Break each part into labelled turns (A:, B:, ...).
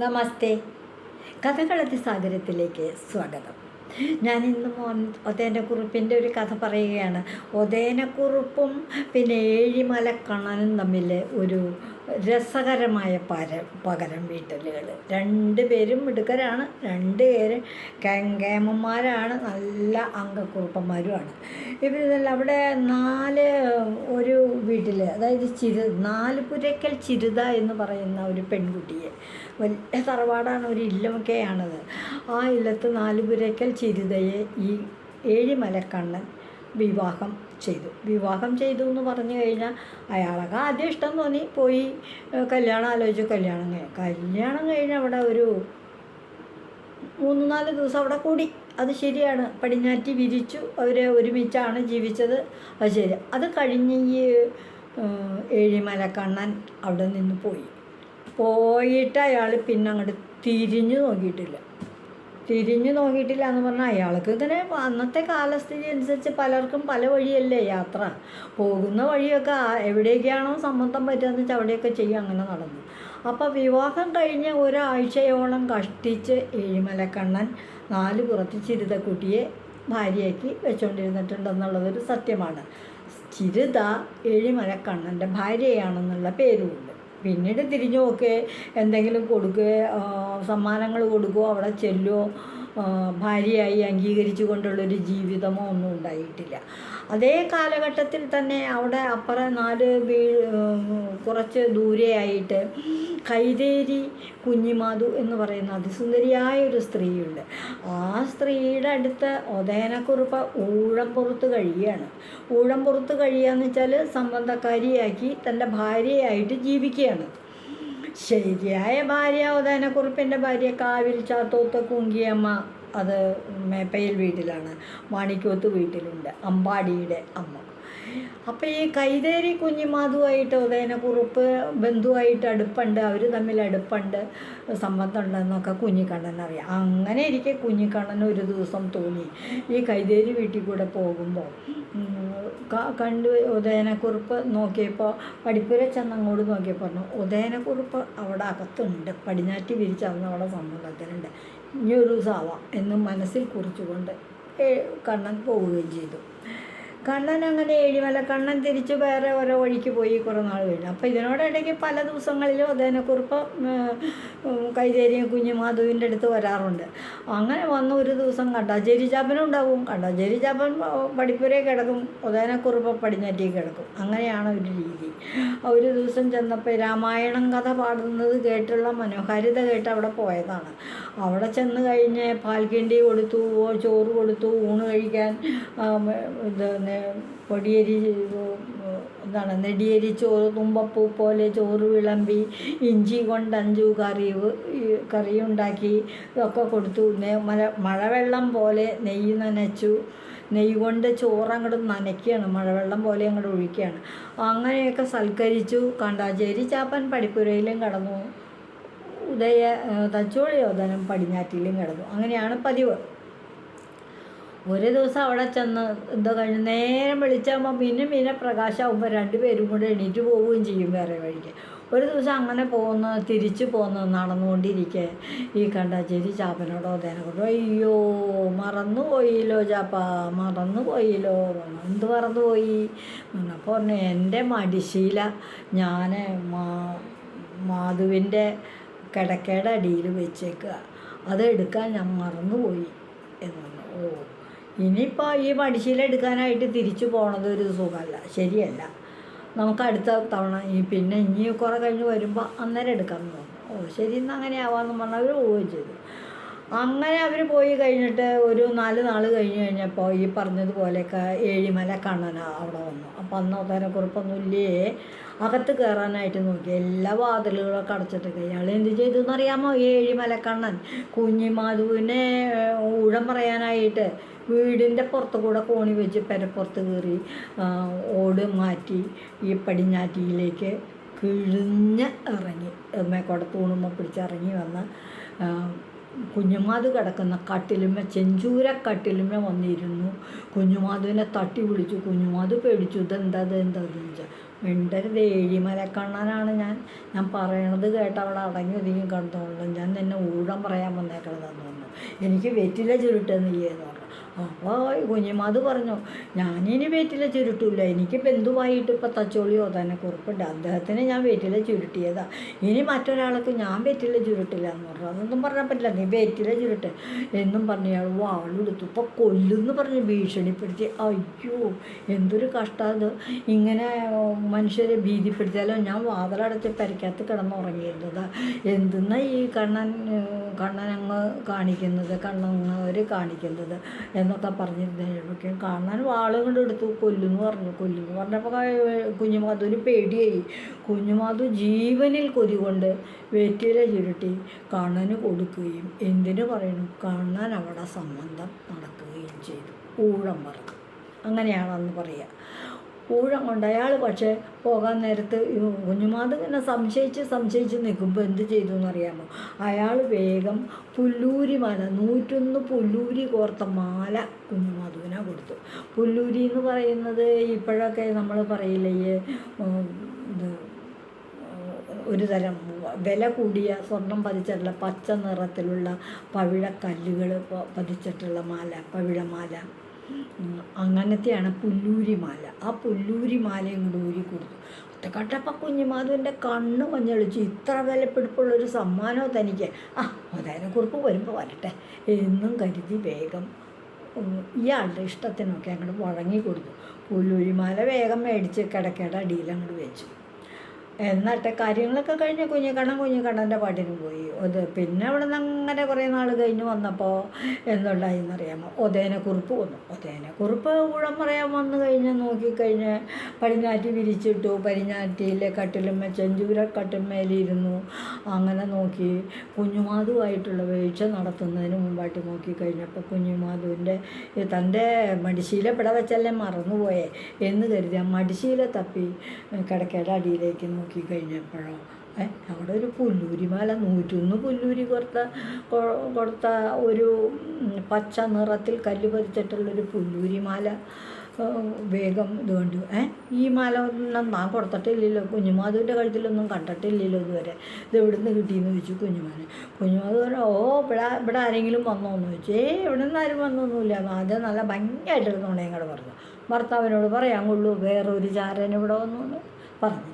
A: നമസ്തേ. കഥകളത്തി സാഗരത്തിലേക്ക് സ്വാഗതം. ഞാൻ ഇന്ന് മോൻ ഒതേനക്കുറിപ്പിന്റെ ഒരു കഥ പറയുകയാണ്. ഒതേനക്കുറിപ്പും പിന്നെ ഏഴിമലക്കണ്ണനും തമ്മിൽ ഒരു രസകരമായ പര പകരം വീട്ടലുകൾ രണ്ട് പേരും മിടുക്കരാണ് രണ്ട് പേര് കങ്കേമന്മാരാണ് നല്ല അംഗക്കുറുപ്പന്മാരുമാണ്. ഇവരിതെല്ലാം അവിടെ നാല് ഒരു വീട്ടിൽ അതായത് ചിരു നാല് പുരക്കൽ ചിരുത എന്ന് പറയുന്ന ഒരു പെൺകുട്ടിയെ വലിയ തറവാടാണ് ഒരു ഇല്ലമൊക്കെയാണത്. ആ ഇല്ലത്ത് നാലുപുരയ്ക്കൽ ചിരുതയെ ഈ ഏഴിമലക്കണ്ണൻ വിവാഹം ചെയ്തു. വിവാഹം ചെയ്തു എന്ന് പറഞ്ഞു കഴിഞ്ഞാൽ അയാളൊക്കെ ആദ്യം ഇഷ്ടം തോന്നി. പോയി കല്യാണം ആലോചിച്ചു. കല്യാണം കഴിഞ്ഞു കല്യാണം കഴിഞ്ഞ് അവിടെ ഒരു മൂന്ന് നാല് ദിവസം അവിടെ കൂടി. അത് ശരിയാണ്. പടിഞ്ഞാറ്റി വിരിച്ചു. അവർ ഒരുമിച്ചാണ് ജീവിച്ചത്. അത് ശരി. അത് കഴിഞ്ഞ് ഈ ഏഴിമലക്കണ്ണൻ അവിടെ നിന്ന് പോയി. പോയിട്ട് അയാൾ പിന്നെ അങ്ങോട്ട് തിരിഞ്ഞു നോക്കിയിട്ടില്ല. തിരിഞ്ഞു നോക്കിയിട്ടില്ല എന്ന് പറഞ്ഞാൽ അയാൾക്ക് ഇങ്ങനെ അന്നത്തെ കാലസ്ഥിതി അനുസരിച്ച് പലർക്കും പല വഴിയല്ലേ യാത്ര. പോകുന്ന വഴിയൊക്കെ എവിടെയൊക്കെയാണോ സമ്മതം പറ്റുകയെന്ന് വെച്ചാൽ അവിടെയൊക്കെ ചെയ്യുക അങ്ങനെ നടന്നു. അപ്പോൾ വിവാഹം കഴിഞ്ഞ് ഒരാഴ്ചയോളം കഷ്ടിച്ച് ഏഴിമലക്കണ്ണൻ നാല് പുറത്ത് ചിരിതക്കുട്ടിയെ ഭാര്യയാക്കി വെച്ചുകൊണ്ടിരുന്നിട്ടുണ്ടെന്നുള്ളതൊരു സത്യമാണ്. ചിരുത ഏഴിമലക്കണ്ണന്റെ ഭാര്യയാണെന്നുള്ള പേരുമുണ്ട്. പിന്നീട് തിരിഞ്ഞു നോക്കുക എന്തെങ്കിലും കൊടുക്കുക സമ്മാനങ്ങൾ കൊടുക്കുകയോ അവിടെ ചെല്ലുകയോ ഭാര്യയായി അംഗീകരിച്ചു കൊണ്ടുള്ളൊരു ജീവിതമോ ഒന്നും ഉണ്ടായിട്ടില്ല. അതേ കാലഘട്ടത്തിൽ തന്നെ അവിടെ അപ്പുറം നാല് വീ കുറച്ച് ദൂരെയായിട്ട് കൈതേരി കുഞ്ഞിമാതു എന്ന് പറയുന്ന അതിസുന്ദരിയായ ഒരു സ്ത്രീയുണ്ട്. ആ സ്ത്രീയുടെ അടുത്ത് ഒതേനക്കുറിപ്പ് ഊഴംപുറത്ത് കഴിയുകയാണ് ഊഴംപുറത്ത് കഴിയുകയെന്ന് വെച്ചാൽ സംബന്ധക്കാരിയാക്കി തന്റെ ഭാര്യയായിട്ട് ജീവിക്കുകയാണ്. ശരിയായ ഭാര്യ ഉദയനക്കുറിപ്പിന്റെ ഭാര്യ കാവിൽ ചാത്തോത്ത് കുങ്കിയമ്മ അത് മേപ്പയിൽ വീട്ടിലാണ്. മാണിക്കോത്ത് വീട്ടിലുണ്ട്. അമ്പാടിയുടെ അമ്മ. അപ്പോൾ ഈ കൈതേരി കുഞ്ഞിമാതുവായിട്ട് ഉദയനക്കുറുപ്പ് ബന്ധുവായിട്ട് അടുപ്പുണ്ട്. അവർ തമ്മിൽ അടുപ്പുണ്ട്. സംബന്ധമുണ്ടെന്നൊക്കെ കുഞ്ഞിക്കണ്ണൻ അറിയാം. അങ്ങനെ ഇരിക്കെ കുഞ്ഞിക്കണ്ണൻ ഒരു ദിവസം തോന്നി. ഈ കൈതേരി വീട്ടിൽ കൂടെ പോകുമ്പോൾ കണ്ട് ഉദയനക്കുറുപ്പ് നോക്കിയപ്പോൾ പഠിപ്പുര ചെന്ന് അങ്ങോട്ട് നോക്കിയപ്പോൾ പറഞ്ഞു ഉദയനക്കുറുപ്പ് അവിടെ അകത്തുണ്ട്. പടിഞ്ഞാറ്റി വിരിച്ചവന്ന് അവിടെ ഇനി ഒരു ദിവസം ആവാം എന്ന് മനസ്സിൽ കുറിച്ചുകൊണ്ട് കണ്ണൻ പോവുകയും ചെയ്തു. കണ്ണൻ അങ്ങനെ ഏഴിമല കണ്ണൻ തിരിച്ച് വേറെ ഓരോ വഴിക്ക് പോയി കുറേ നാൾ കഴിഞ്ഞു. അപ്പോൾ ഇതിനോടിടയ്ക്ക് പല ദിവസങ്ങളിലും അദ്ദേഹനെക്കുറിപ്പ് കൈതേരിയും കുഞ്ഞുമാധുവിന്റെ അടുത്ത് വരാറുണ്ട്. അങ്ങനെ വന്ന ഒരു ദിവസം കണ്ടാചേരി ചാപ്പനും ഉണ്ടാവും. കണ്ടാച്ചേരി ചാപ്പൻ പഠിപ്പുരേ കിടക്കും. ഉദയനക്കുറിപ്പ് പടിഞ്ഞാറ്റി കിടക്കും. അങ്ങനെയാണ് ഒരു രീതി. ഒരു ദിവസം ചെന്നപ്പോൾ രാമായണം കഥ പാടുന്നത് കേട്ടുള്ള മനോഹാരിത കേട്ട് അവിടെ പോയതാണ്. അവിടെ ചെന്ന് കഴിഞ്ഞ് പാൽക്കിണ്ടി കൊടുത്തു ചോറ് കൊടുത്തു ഊണ് കഴിക്കാൻ ഇത് പൊടിയരി എന്താണ് നെടിയരി ചോറ് തുമ്പപ്പൂ പോലെ ചോറ് വിളമ്പി ഇഞ്ചി കൊണ്ട് അഞ്ചു കറി കറി ഉണ്ടാക്കി ഇതൊക്കെ കൊടുത്തു. മല മഴവെള്ളം പോലെ നെയ്യ് നനച്ചു. നെയ്യ് കൊണ്ട് ചോറ് അങ്ങോട്ട് നനയ്ക്കുകയാണ് മഴവെള്ളം പോലെ അങ്ങോട്ട് ഒഴിക്കുകയാണ് അങ്ങനെയൊക്കെ സൽക്കരിച്ചു. കണ്ടാചേരി ചാപ്പൻ പടിപ്പുരയിലും കടന്നു. ഉദയ തച്ചോളിയോധനം തച്ചോളി യോധനം പടിഞ്ഞാറ്റിലും കിടന്നു. അങ്ങനെയാണ് പതിവ്. ഒരു ദിവസം അവിടെ ചെന്ന് എന്തോ കഴിഞ്ഞ് നേരം വിളിച്ചാകുമ്പോൾ പിന്നെ പിന്നെ പ്രകാശമാകുമ്പോൾ രണ്ടുപേരും കൂടെ എണീറ്റ് പോവുകയും ചെയ്യും വേറെ വഴിക്ക്. ഒരു ദിവസം അങ്ങനെ പോകുന്ന തിരിച്ചു പോകുന്ന നടന്നുകൊണ്ടിരിക്കെ. ഈ കണ്ടാച്ചേരി ചാപ്പനോടോ കൊണ്ട് അയ്യോ മറന്നു പോയില്ലോ ചാപ്പ മറന്നു പോയില്ലോ. എന്ത് മറന്നു പോയി അപ്പോൾ പറഞ്ഞു എന്റെ മടിശീല ഞാൻ മാ മാധുവിന്റെ കിടക്കയുടെ അടിയിൽ വെച്ചേക്കുക അത് എടുക്കാൻ ഞാൻ മറന്നുപോയി. എന്ന് പറഞ്ഞു. ഓ ഇനിയിപ്പോൾ ഈ മടിശീല എടുക്കാനായിട്ട് തിരിച്ചു പോണത് ഒരു സുഖമല്ല ശരിയല്ല. നമുക്ക് അടുത്ത തവണ ഈ പിന്നെ ഇനി കുറേ കഴിഞ്ഞ് വരുമ്പോൾ അന്നേരം എടുക്കാമെന്ന് തോന്നുന്നു. ഓ ശരി എന്നാൽ അങ്ങനെ ആവാമെന്ന് പറഞ്ഞാൽ അവർ പോവുകയും ചെയ്തു. അങ്ങനെ അവർ പോയി കഴിഞ്ഞിട്ട് ഒരു നാല് നാൾ കഴിഞ്ഞ് കഴിഞ്ഞപ്പോൾ ഈ പറഞ്ഞതുപോലെയൊക്കെ ഏഴിമല കണ്ണന അവിടെ വന്നു. അപ്പോൾ അന്ന് ഒതേനെക്കുറിപ്പൊന്നുമില്ലേ അകത്ത് കയറാനായിട്ട് നോക്കി. എല്ലാ വാതിലുകളൊക്കെ അടച്ചിട്ടൊക്കെ ഇയാൾ എന്ത് ചെയ്തു എന്നറിയാമോ ഏഴിമലക്കണ്ണൻ കുഞ്ഞിമാധുവിനെ മാധുവിനെ ഊഴം പറയാനായിട്ട് വീടിന്റെ പുറത്ത് കൂടെ കോണി വെച്ച് പെരപ്പുറത്ത് കയറി ഓട് മാറ്റി ഈ പടിഞ്ഞാറ്റിയിലേക്ക് കിഴിഞ്ഞ് ഇറങ്ങി. മേക്കോടെ തൂണുമ്പോൾ പിടിച്ചിറങ്ങി വന്ന കുഞ്ഞുമാത് കിടക്കുന്ന കട്ടിലുമ്മ ചെഞ്ചൂര കട്ടിലുമ്മ വന്നിരുന്നു. കുഞ്ഞുമാതുവിനെ തട്ടി വിളിച്ചു. കുഞ്ഞുമാത് പേടിച്ചു. ഇതെന്താ ഇത് എന്താ എന്ന് വെച്ചാൽ മിണ്ടരുത് ഏഴിമലക്കണ്ണനാണ് ഞാൻ. ഞാൻ പറയണത് കേട്ട് അവിടെ അടങ്ങി ഒതുങ്ങി കിടന്നോളൂ ഞാൻ നിന്നെ ഊഴം പറയാൻ വന്നേക്കണതെന്ന് പറഞ്ഞു. എനിക്ക് വെറ്റില ചുരുട്ടെന്ന് ചെയ്യുന്നു അപ്പോൾ കുഞ്ഞുമാത് പറഞ്ഞു. ഞാനിനി വീട്ടിലെ ചുരുട്ടില്ല എനിക്ക് ബന്ധുവായിട്ട് ഇപ്പം തച്ചോളിയോ തന്നെ കുറിപ്പുണ്ട് അദ്ദേഹത്തിന് ഞാൻ വീട്ടിലെ ചുരുട്ടിയതാ. ഇനി മറ്റൊരാൾക്ക് ഞാൻ വീട്ടിലെ ചുരുട്ടില്ല എന്ന് പറഞ്ഞു. അതൊന്നും പറഞ്ഞാൽ പറ്റില്ല. നീ വീട്ടിലെ ചുരുട്ട്. എന്നും പറഞ്ഞു ഇയാൾ വാളെടുത്തു ഇപ്പോൾ കൊല്ലുന്ന് പറഞ്ഞ് ഭീഷണിപ്പെടുത്തി. അയ്യോ എന്തൊരു കഷ്ടത് ഇങ്ങനെ മനുഷ്യരെ ഭീതിപ്പെടുത്തിയാലോ? ഞാൻ വാതിലടച്ച് പരിക്കകത്ത് കിടന്നുറങ്ങിയിരുന്നത് എന്തെന്നാ ഈ കണ്ണൻ കണ്ണനങ്ങ് കാണിക്കുന്നത്? കണ്ണങ്ങർ കാണിക്കുന്നത്? എന്നൊക്കെ പറഞ്ഞിരുന്നപ്പോഴേക്കും കാണാൻ വാളും കൊണ്ട് എടുത്തു കൊല്ലുന്നു പറഞ്ഞു. കൊല്ലുന്നു പറഞ്ഞപ്പോൾ കുഞ്ഞുമാധുവിന് പേടിയായി. കുഞ്ഞുമാധു ജീവനിൽ കൊതി കൊണ്ട് വെറ്റില ചുരുട്ടി കണ്ണന് കൊടുക്കുകയും എന്തിനു പറയുന്നു? കണ്ണൻ അവിടെ സംബന്ധം നടക്കുകയും ചെയ്തു. ഊഴം പറഞ്ഞു. അങ്ങനെയാണെന്ന് പറയുക ഊഴം കൊണ്ട് അയാൾ പക്ഷേ പോകാൻ നേരത്ത് കുഞ്ഞുമാത് ഇങ്ങനെ സംശയിച്ച് സംശയിച്ച് നിൽക്കുമ്പോൾ എന്ത് ചെയ്തു എന്നറിയാമോ അയാൾ വേഗം പുല്ലൂരി മാല നൂറ്റൊന്ന് പുല്ലൂരി കോർത്ത മാല കുഞ്ഞുമാധുവിനെ കൊടുത്തു. പുല്ലൂരി എന്ന് പറയുന്നത് ഇപ്പോഴൊക്കെ നമ്മൾ പറയില്ലേ ഇത് ഒരു തരം വില കൂടിയ സ്വർണം പതിച്ചിട്ടുള്ള പച്ച നിറത്തിലുള്ള പവിഴക്കല്ലുകൾ പതിച്ചിട്ടുള്ള മാല പവിഴമാല. അങ്ങനത്തെയാണ് പുല്ലൂരി മാല ആ പുല്ലൂരി മാലയും കൂടെ ഊരി കൊടുത്തു. ഒറ്റക്കട്ടപ്പ കുഞ്ഞുമാധുവിന്റെ കണ്ണ് മഞ്ഞളിച്ചു. ഇത്ര വിലപ്പിടിപ്പുള്ളൊരു സമ്മാനമോ തനിക്ക്. ആ കുറിപ്പ് വരുമ്പോൾ വരട്ടെ. എന്നും കരുതി വേഗം ഇയാളുടെ ഇഷ്ടത്തിനൊക്കെ അങ്ങോട്ട് വഴങ്ങി കൊടുത്തു. പുല്ലൂരിമാല വേഗം മേടിച്ച് കിടക്കയുടെ അടിയിൽ അങ്ങോട്ട് വെച്ചു. എന്നിട്ട് കാര്യങ്ങളൊക്കെ കഴിഞ്ഞ് കുഞ്ഞിക്കണ്ണൻ കുഞ്ഞിക്കണ്ണന്റെ പാട്ടിന് പോയി. അത് പിന്നെ അവിടെ നിന്ന് അങ്ങനെ കുറേ നാൾ കഴിഞ്ഞ് വന്നപ്പോൾ എന്തുണ്ടായിന്നറിയാമോ ഒതേനെ കുറിപ്പ് വന്നു. ഒതേനെ കുറിപ്പ് ഊഴം പറയാൻ വന്നു കഴിഞ്ഞ് നോക്കിക്കഴിഞ്ഞ് പടിഞ്ഞാറ്റി വിരിച്ചിട്ടു. പടിഞ്ഞാറ്റിയിലെ കട്ടിലുമ്മ ചെഞ്ചൂര കട്ടിന്മേലിരുന്നു അങ്ങനെ നോക്കി കുഞ്ഞുമാധുവായിട്ടുള്ള വീഴ്ച നടത്തുന്നതിന് മുമ്പായിട്ട് നോക്കിക്കഴിഞ്ഞപ്പോൾ കുഞ്ഞുമാധുവിന്റെ തന്റെ മടിശീല പിട വെച്ചല്ലേ മറന്നുപോയേ എന്ന് കരുതി ആ മടിശീല തപ്പി കിടക്കയുടെ അടിയിലേക്ക് നോക്കിക്കഴിഞ്ഞപ്പോഴോ ഏഹ് അവിടെ ഒരു പുല്ലൂരി മല നൂറ്റൊന്ന് പുല്ലൂരി കൊടുത്ത കൊടുത്ത ഒരു പച്ച നിറത്തിൽ കല്ല് പതിച്ചിട്ടുള്ളൊരു പുല്ലൂരി മല വേഗം ഇത് കണ്ടു. ഏ ഈ മാല ഒന്നും ഞാൻ കൊടുത്തിട്ടില്ലല്ലോ കുഞ്ഞുമാധുവിന്റെ കഴുത്തിലൊന്നും കണ്ടിട്ടില്ലല്ലോ ഇതുവരെ. ഇത് എവിടുന്ന് കിട്ടിയെന്ന് ചോദിച്ചു കുഞ്ഞുമാനെ കുഞ്ഞുമാധു പറഞ്ഞു ഓ ഇവിടെ ഇവിടെ ആരെങ്കിലും വന്നോന്ന് ചോദിച്ചു. ഏ ഇവിടെ നിന്ന് ആരും വന്നൊന്നുമില്ല. ആദ്യം നല്ല ഭംഗിയായിട്ടിരുന്നോണേ ഞങ്ങൾ പറഞ്ഞു. ഭർത്താവിനോട് പറയാൻ കൊള്ളൂ വേറൊരു ചാരൻ ഇവിടെ വന്നു എന്ന് പറഞ്ഞില്ല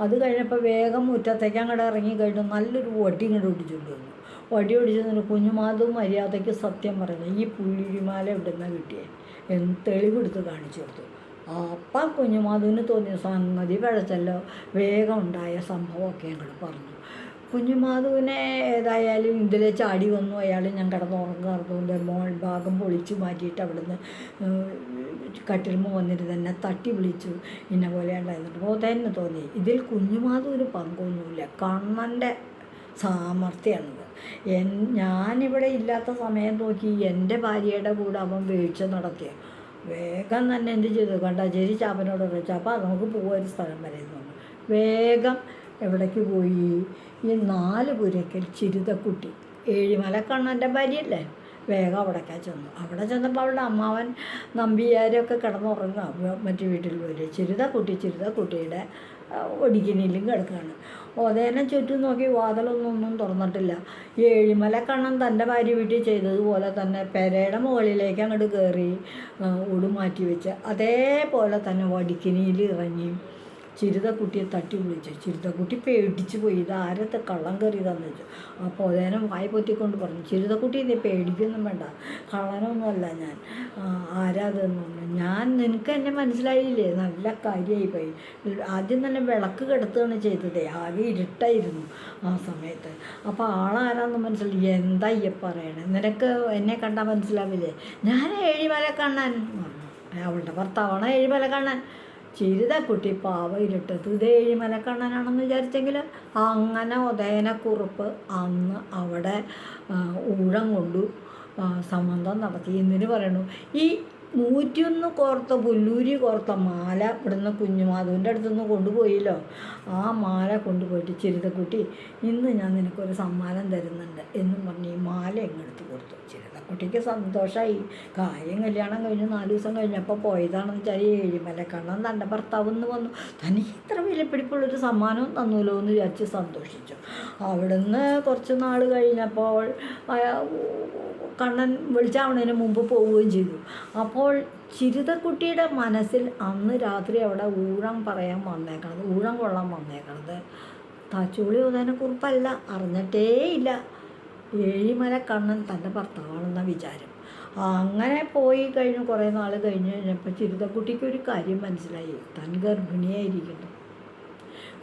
A: അത് കഴിഞ്ഞപ്പോൾ വേഗം മുറ്റത്തേക്ക് അങ്ങോട്ട് ഇറങ്ങി കഴിഞ്ഞു. നല്ലൊരു വടി ഇങ്ങോട്ട് ഒടിച്ചുകൊണ്ട് വന്നു. വടി ഒടിച്ചതിന് കുഞ്ഞുമാതും മര്യാദയ്ക്ക് സത്യം പറഞ്ഞു ഈ പുള്ളിരിമാല നിന്നാണ് കിട്ടിയേ? എന്ന് തെളിവെടുത്ത് കാണിച്ചു കൊടുത്തു. അപ്പം കുഞ്ഞുമാധുവിന് തോന്നിയ സംഗതി പിഴച്ചല്ലോ വേഗം ഉണ്ടായ സംഭവമൊക്കെ ഞങ്ങൾ പറഞ്ഞു. കുഞ്ഞുമാധുവിനെ ഏതായാലും ഇതിലെ ചാടി വന്നു. അയാൾ ഞാൻ കിടന്ന് കിടന്നുറങ്ങാറുണ്ട് മോൾ ഭാഗം പൊളിച്ചു മാറ്റിയിട്ട് അവിടുന്ന് കട്ടിൽമ വന്നിട്ട് തന്നെ തട്ടി വിളിച്ചു. ഇന്ന പോലെ ഉണ്ടായിരുന്നു അപ്പോൾ തന്നെ ഇതിൽ കുഞ്ഞുമാധുവിന് പങ്കൊന്നുമില്ല. കണ്ണന്റെ സാമർഥ്യമാണിത് എൻ ഞാനിവിടെ ഇല്ലാത്ത സമയം നോക്കി എന്റെ ഭാര്യയുടെ കൂടെ അവൻ വീഴ്ച നടത്തിയ. വേഗം തന്നെ എന്ത് ചെയ്തു? കണ്ടാ ചേരി ചാപ്പനോട് ചാപ്പ നമുക്ക് പോകാൻ സ്ഥലം വരെ എന്ന് വേഗം എവിടേക്ക് പോയി? ഈ നാല് പുരക്കൽ ചിരുതക്കുട്ടി. ഏഴിമലക്കണ്ണന്റെ ഭാര്യയല്ലേ? വേഗം അവിടേക്കാ ചെന്നു. അവിടെ ചെന്നപ്പോൾ അവളുടെ അമ്മാവൻ നമ്പിയാരൊക്കെ കിടന്നുറങ്ങുക മറ്റു വീട്ടിൽ പോയി ചിരുതക്കുട്ടി ചിരുതക്കുട്ടിയുടെ ഒടിക്കിനിലും കിടക്കുകയാണ് ഓതേനെ ചുറ്റും നോക്കി വാതിലൊന്നും തുറന്നിട്ടില്ല. ഏഴിമലക്കണ്ണൻ തന്റെ ഭാര്യ വീട്ടിൽ ചെയ്തതുപോലെ തന്നെ പെരയുടെ മുകളിലേക്ക് അങ്ങോട്ട് കയറി ഉടുമാറ്റി വെച്ച് അതേപോലെ തന്നെ വടിക്കിനിയിൽ ഇറങ്ങി. ചിരുതക്കുട്ടിയെ തട്ടി വിളിച്ചു. ചിരുതക്കുട്ടി പേടിച്ചു പോയി. ഇത് ആരത്തെ കള്ളം കയറിയതാന്ന് വെച്ചു. അപ്പോൾ അതേനം വായ പൊത്തിക്കൊണ്ട് പറഞ്ഞു ചിരുതക്കുട്ടി നീ പേടിക്കൊന്നും വേണ്ട. കള്ളനൊന്നുമല്ല ഞാൻ. ആരാതെന്ന് പറഞ്ഞു. ഞാൻ നിനക്ക് എന്നെ മനസ്സിലായില്ലേ? നല്ല കാര്യമായി പോയി ആദ്യം തന്നെ വിളക്ക് കിടത്തുകയാണ് ചെയ്തതേ. ആകെ ഇരുട്ടായിരുന്നു ആ സമയത്ത്. അപ്പോൾ ആളാരാന്ന് മനസ്സിലായി. എന്താ ഈ പറയണേ? നിനക്ക് എന്നെ കണ്ടാൽ മനസ്സിലാവില്ലേ? ഞാൻ ഏഴിമല കണ്ണൻ. അവളുടെ ഭർത്താവാണ് ഏഴിമല കണ്ണൻ. ചിരിതക്കുട്ടി പാവ ഇരുട്ടത്ത് ഇത് ഏഴിമലക്കണ്ണനാണെന്ന് വിചാരിച്ചെങ്കിൽ അങ്ങനെ ഉദയനക്കുറുപ്പ് അന്ന് അവിടെ ഊഴം കൊണ്ടു സംബന്ധം നടത്തി. എന്നിന് പറയണു ഈ നൂറ്റിയൊന്ന് കോർത്ത പുല്ലൂരി കോർത്ത മാല ഇവിടുന്ന് കുഞ്ഞുമാധവന്റെ അടുത്തുനിന്ന് കൊണ്ടുപോയില്ലോ. ആ മാല കൊണ്ടുപോയിട്ട് ചിരിതക്കുട്ടി ഇന്ന് ഞാൻ നിനക്കൊരു സമ്മാനം തരുന്നുണ്ട് എന്നും പറഞ്ഞ് ഈ മാല എങ്ങെടുത്ത് കൊടുത്തു. ചിരിതക്കുട്ടിക്ക് സന്തോഷമായി കാര്യം കല്യാണം കഴിഞ്ഞ് നാല് ദിവസം കഴിഞ്ഞപ്പോൾ പോയതാണെന്ന് വെച്ചാൽ ഏഴിമലക്കണ്ണൻ തന്റെ ഭർത്താവ് എന്ന് വന്നു. തനിക്ക് ഇത്ര വിലപിടിപ്പുള്ളൊരു സമ്മാനം തന്നൂലോ എന്ന് വിചാരിച്ച് സന്തോഷിച്ചു. അവിടുന്ന് കുറച്ച് നാൾ കഴിഞ്ഞപ്പോൾ കണ്ണൻ വിളിച്ചാവണതിന് മുമ്പ് പോവുകയും ചെയ്തു. അപ്പോൾ ചിരിതക്കുട്ടിയുടെ മനസ്സിൽ അന്ന് രാത്രി അവിടെ ഊഴം പറയാൻ വന്നേക്കണത് ഊഴം കൊള്ളാൻ വന്നേക്കണത്. താച്ചോളി കുറിപ്പല്ല അറിഞ്ഞിട്ടേ ഇല്ല ഏഴിമല കണ്ണൻ തന്റെ ഭർത്താവാണെന്ന വിചാരം. അങ്ങനെ പോയി കഴിഞ്ഞ് കുറേ നാൾ കഴിഞ്ഞ് കഴിഞ്ഞപ്പോൾ ചിരിതക്കുട്ടിക്ക് ഒരു കാര്യം മനസ്സിലായി. താൻ ഗർഭിണിയായിരിക്കുന്നു.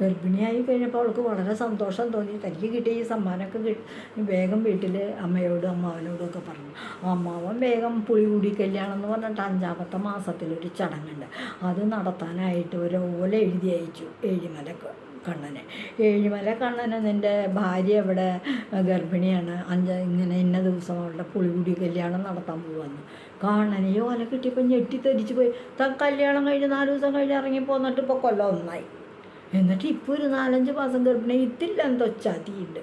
A: ഗർഭിണിയായി കഴിഞ്ഞപ്പോൾ അവൾക്ക് വളരെ സന്തോഷം തോന്നി. തനിക്ക് കിട്ടിയ ഈ സമ്മാനമൊക്കെ കിട്ടി വേഗം വീട്ടിൽ അമ്മയോടും അമ്മാവനോടും ഒക്കെ പറഞ്ഞു. അമ്മാവൻ വേഗം പുളികൂടി കല്യാണം എന്ന് പറഞ്ഞിട്ട് അഞ്ചാമത്തെ മാസത്തിലൊരു ചടങ്ങുണ്ട്. അത് നടത്താനായിട്ട് ഒരു ഓല എഴുതി അയച്ചു. ഏഴിമല ക- കണ്ണന്. ഏഴിമല കണ്ണന് നിന്റെ ഭാര്യ ഇവിടെ ഗർഭിണിയാണ്. അഞ്ച ഇങ്ങനെ ഇന്ന ദിവസം അവളുടെ പുളികുടി കല്യാണം നടത്താൻ പോവാന്ന്. ഈ ഓല കിട്ടിയപ്പോൾ ഞെട്ടിത്തെരിച്ച് പോയി. താൻ കല്യാണം കഴിഞ്ഞ് നാല് ദിവസം കഴിഞ്ഞ് ഇറങ്ങി പോന്നിട്ട് ഇപ്പോൾ കൊല്ലം ഒന്നായി. എന്നിട്ട് ഇപ്പോൾ ഒരു നാലഞ്ച് മാസം ഗർഭിണി ഇതില്ല എന്തോ ചതിയുണ്ട്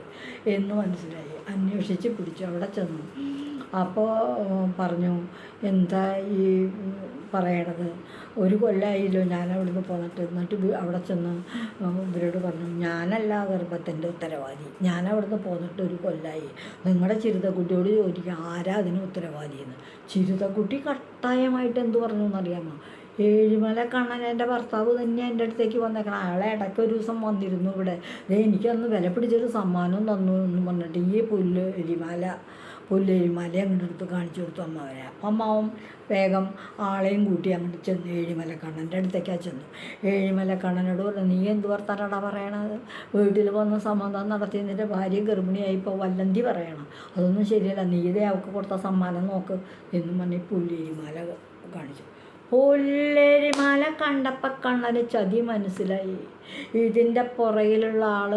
A: എന്ന് മനസ്സിലായി. അന്വേഷിച്ച് പിടിച്ചു അവിടെ ചെന്നു. അപ്പോൾ പറഞ്ഞു എന്താ ഈ പറയണത്? ഒരു കൊല്ലായില്ലോ ഞാൻ അവിടുന്ന് പോന്നിട്ട്. എന്നിട്ട് അവിടെ ചെന്ന് ഇവരോട് പറഞ്ഞു ഞാനല്ല ഗർഭത്തിന്റെ ഉത്തരവാദി. ഞാൻ അവിടുന്ന് പോന്നിട്ട് ഒരു കൊല്ലമായി നിങ്ങളുടെ ചിരുതക്കുട്ടിയോട് ചോദിക്കുക ആരാ അതിന് ഉത്തരവാദിയെന്ന്? ചിരുതക്കുട്ടി കട്ടായമായിട്ട് എന്ത് പറഞ്ഞു എന്നറിയാമോ? ഏഴിമല കണ്ണൻ എന്റെ ഭർത്താവ് തന്നെ എന്റെ അടുത്തേക്ക് വന്നേക്കണം. അയാളെ ഇടയ്ക്ക് ഒരു ദിവസം വന്നിരുന്നു ഇവിടെ. എനിക്കന്ന് വില പിടിച്ചൊരു സമ്മാനം തന്നു എന്ന് പറഞ്ഞിട്ട് ഈ പുല്ല് എരിമല പുല്ല് എരിമല അങ്ങോട്ട് എടുത്ത് കാണിച്ചു കൊടുത്തു അമ്മാവരെ അമ്മാവും വേഗം ആളെയും കൂട്ടി അങ്ങോട്ട് ചെന്ന് ഏഴിമല കണ്ണന്റെ അടുത്തേക്കാണ് ചെന്നു. ഏഴിമല കണ്ണനോട് പറഞ്ഞു നീ എന്ത് വർത്താനാടാ പറയണത്? വീട്ടിൽ വന്ന് സമ്മതം നടത്തി നിന്റെ ഭാര്യ ഗർഭിണിയായി ഇപ്പോൾ വല്ലന്തി പറയണം. അതൊന്നും ശരിയല്ല. നീ ഇതേ അവൾക്ക് കൊടുത്ത സമ്മാനം നോക്ക് എന്നും പറഞ്ഞ് പുല്ലേരിമാല കാണിച്ചു. പുല്ലേരിമാല കണ്ടപ്പോൾ കണ്ണന് ചതി മനസ്സിലായി. ഇതിന്റെ പുറകിലുള്ള ആൾ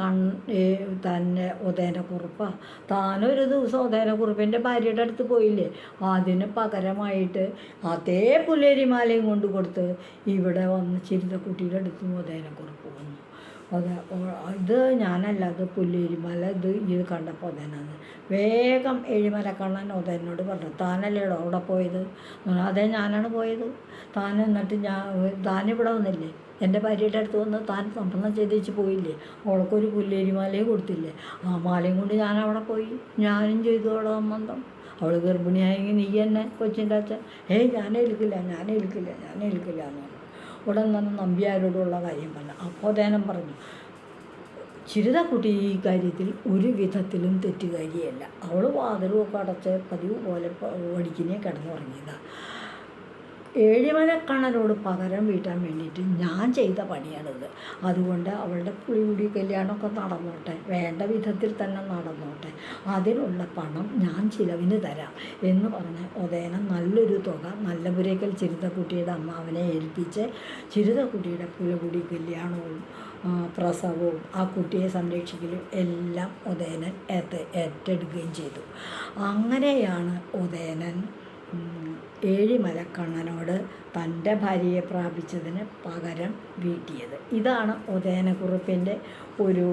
A: കൺ തന്നെ ഉദയനക്കുറുപ്പ. താനൊരു ദിവസം ഉദയനക്കുറുപ്പിന്റെ ഭാര്യയുടെ അടുത്ത് പോയില്ലേ? അതിന് പകരമായിട്ട് അതേ പുല്ലരിമാലയും കൊണ്ട് കൊടുത്ത് ഇവിടെ വന്ന് ചിരിതക്കുട്ടിയുടെ അടുത്ത് ഉദയനക്കുറുപ്പ് വന്നു. അത് ഇത് ഞാനല്ല അത് പുല്ലേരിമല ഇത് ഇത് കണ്ടപ്പോൾ ഉദയനാണ് വേഗം എഴിമല കണ്ണൻ ഉദയനോട് പറഞ്ഞു താനല്ലേടോ അവിടെ പോയത്? അതേ ഞാനാണ് പോയത്. താൻ എന്നിട്ട് ഞാൻ താനിവിടെ വന്നില്ലേ? എന്റെ ഭാര്യയുടെ അടുത്ത് വന്ന് താൻ സംബന്ധം ചെയ്ത് വെച്ച് പോയില്ലേ? അവൾക്കൊരു പുല്ലേരിമാലയും കൊടുത്തില്ലേ? ആ മാലയും കൊണ്ട് ഞാൻ അവിടെ പോയി. ഞാനും ചെയ്തു അവിടെ സംബന്ധം. അവൾ ഗർഭിണിയായെങ്കിൽ നീ എന്നെ കൊച്ചിന്റെ അച്ഛൻ ഏയ് ഞാൻ ഏൽക്കില്ല ഞാൻ ഏൽക്കില്ല ഞാൻ ഏൽക്കില്ല എന്ന് പറഞ്ഞു. ഉടൻ തന്നെ നമ്പ്യാരോടുള്ള കാര്യം പറഞ്ഞു. അപ്പോൾ ദേനം പറഞ്ഞു ചിരിതക്കുട്ടി ഈ കാര്യത്തിൽ ഒരു വിധത്തിലും തെറ്റുകാരിയല്ല. അവൾ വാതിലും ഒക്കെ അടച്ച് പതിവ് പോലെ വടിക്കിനെ കിടന്നുറങ്ങിയതാണ് ഏഴിമലക്കണ്ണനോട് പകരം വീട്ടാൻ വേണ്ടിയിട്ട് ഞാൻ ചെയ്ത പണിയാണിത്. അതുകൊണ്ട് അവളുടെ പുളിമുടി കല്യാണമൊക്കെ നടന്നോട്ടെ വേണ്ട വിധത്തിൽ തന്നെ നടന്നോട്ടെ. അതിനുള്ള പണം ഞാൻ ചിലവിന് തരാം എന്ന് പറഞ്ഞ് ഉദയനം നല്ലൊരു തുക നല്ലപുരയ്ക്കൽ ചിരുതക്കുട്ടിയുടെ അമ്മാവനെ ഏൽപ്പിച്ച് ചിരുതക്കുട്ടിയുടെ പുലകുടി കല്യാണവും പ്രസവവും ആ കുട്ടിയെ സംരക്ഷിക്കലും എല്ലാം ഉദയനൻ ഏറ്റ് ഏറ്റെടുക്കുകയും ചെയ്തു. അങ്ങനെയാണ് ഉദയനൻ ഏഴിമലക്കണ്ണനോട് തന്റെ ഭാര്യയെ പ്രാപിച്ചതിന് പകരം വീട്ടിയത്. ഇതാണ് ഉദയനക്കുറിപ്പിന്റെ ഒരു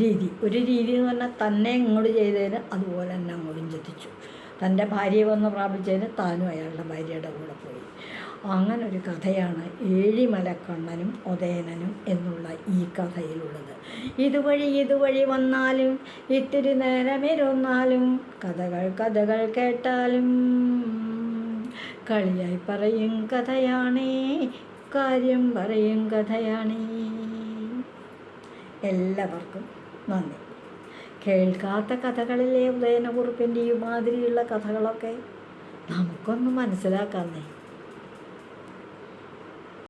A: രീതി. ഒരു രീതി എന്ന് പറഞ്ഞാൽ തന്നെ ഇങ്ങോട്ട് ചെയ്തതിന് അതുപോലെ തന്നെ അങ്ങോട്ടും ചെത്തിച്ചു തന്റെ ഭാര്യയെ വന്ന് പ്രാപിച്ചതിന് താനും അയാളുടെ ഭാര്യയുടെ കൂടെ പോയി. അങ്ങനെ ഒരു കഥയാണ് ഏഴിമലക്കണ്ണനും ഉദയനനും എന്നുള്ള ഈ കഥയിലുള്ളത്. ഇതുവഴി ഇതുവഴി വന്നാലും ഇത്തിരി നേരമിരുന്നാലും കഥകൾ കഥകൾ കേട്ടാലും കളിയായി പറയും കഥയാണേ കാര്യം പറയും കഥയാണേ. എല്ലാവർക്കും നന്ദി. കേൾക്കാത്ത കഥകളിലെ ഉദയനക്കുറിപ്പിന്റെ ഈ മാതിരിയുള്ള കഥകളൊക്കെ നമുക്കൊന്ന് മനസ്സിലാക്കാന്നേ.